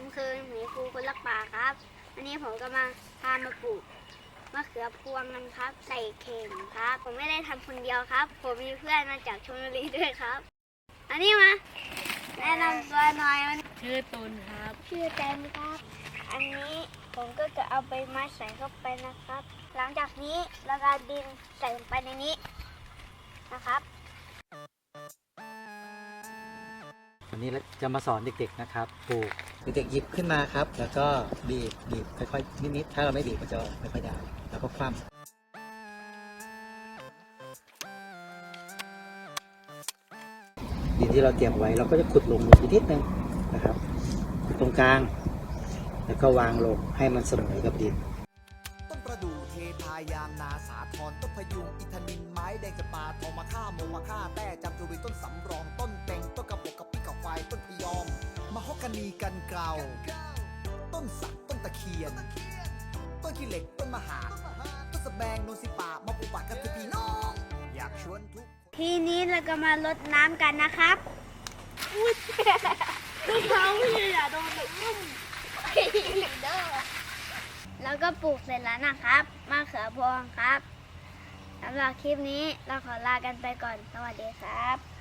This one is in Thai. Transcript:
ผมคือหมีภูคนรักป่าครับ วันนี้ผมก็มาพามาปลูกมะเขือพวงกันครับ ใส่เข่งครับ ผมไม่ได้ทำคนเดียวครับ ผมมีเพื่อนมาจากชลบุรีด้วยครับ อันนี้มาแนะนำตัวหน่อยวันชื่อตุนครับชื่อแตมครับ อันนี้ผมก็จะเอาใบไม้ใส่เข้าไปนะครับ หลังจากนี้เราก็เอาดินใส่ลงไปในนี้นะครับ วันนี้จะมาสอนเด็กๆนะครับปลูกเด็กๆหยิบขึ้นมาครับ แล้วก็บีบบีบค่อยๆนิดๆถ้าเราไม่บีบมันจะไม่ค่อยได้แล้วก็คว่ำดินที่เราเตรียมไว้เราก็จะขุดลงอีกนิดนึงนะครับขุดตรงกลาง แล้วก็วางลงให้มันเสมอกับดินต้นประดู่เทพายางนาสาทรต้นพยุงอินทนินไม้แดงจะปาทองมาฆ่าโมมาฆ่าแต่จำจุรีต้นสำรองต้น นีกันเกลาต้นสักต้นตะเคียน ต้นขี้เหล็กต้นมหาต้นสะแบงนนสิป่ามาปลูป่ากันเถอะพี่น้อง อยากชวนทุกทีนี้เราก็มาลดน้ำกันนะครับอุ้ยลูกเขาพี่อย่าโดนอุ้มแล้วก็ปลูกเสร็จแล้วนะครับมะเขือพวงครับสำหรับคลิปนี้เราขอลากันไปก่อน สวัสดีครับ